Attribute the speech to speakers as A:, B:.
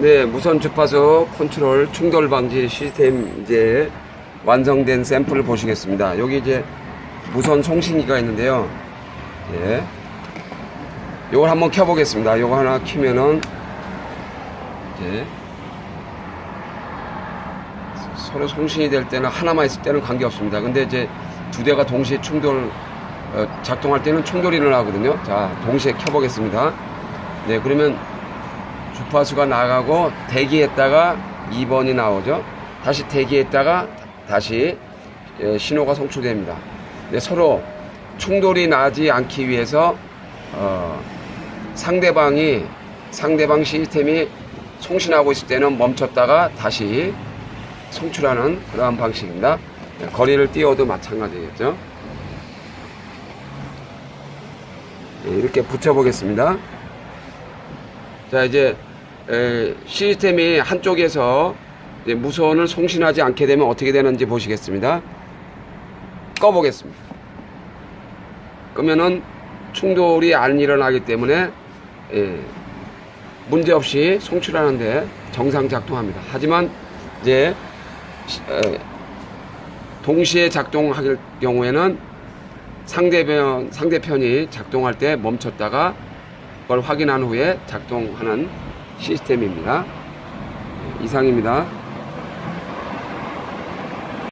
A: 네, 무선 주파수 컨트롤 충돌 방지 시스템 이제 완성된 샘플을 보시겠습니다. 여기 이제 무선 송신기가 있는데요. 예. 요걸 한번 켜보겠습니다. 요거 하나 키면은 이제 서로 송신이 될 때는 하나만 있을 때는 관계 없습니다. 근데 이제 두 대가 동시에 충돌 어, 작동할 때는 충돌이 일어나거든요. 자, 동시에 켜보겠습니다. 네, 그러면 주파수가 나가고 대기했다가 2번이 나오죠. 다시 대기했다가 다시 예, 신호가 송출됩니다. 네, 서로 충돌이 나지 않기 위해서 어, 상대방이 상대방 시스템이 송신하고 있을 때는 멈췄다가 다시 송출하는 그러한 방식입니다. 네, 거리를 띄워도 마찬가지겠죠. 네, 이렇게 붙여보겠습니다. 자 이제 에, 시스템이 한쪽에서 무선을 송신하지 않게 되면 어떻게 되는지 보시겠습니다. 꺼보겠습니다. 끄면은 충돌이 안 일어나기 때문에 예, 문제 없이 송출하는데 정상 작동합니다. 하지만 이제 동시에 작동할 경우에는 상대편 상대편이 작동할 때 멈췄다가 그걸 확인한 후에 작동하는 시스템입니다. 예, 이상입니다.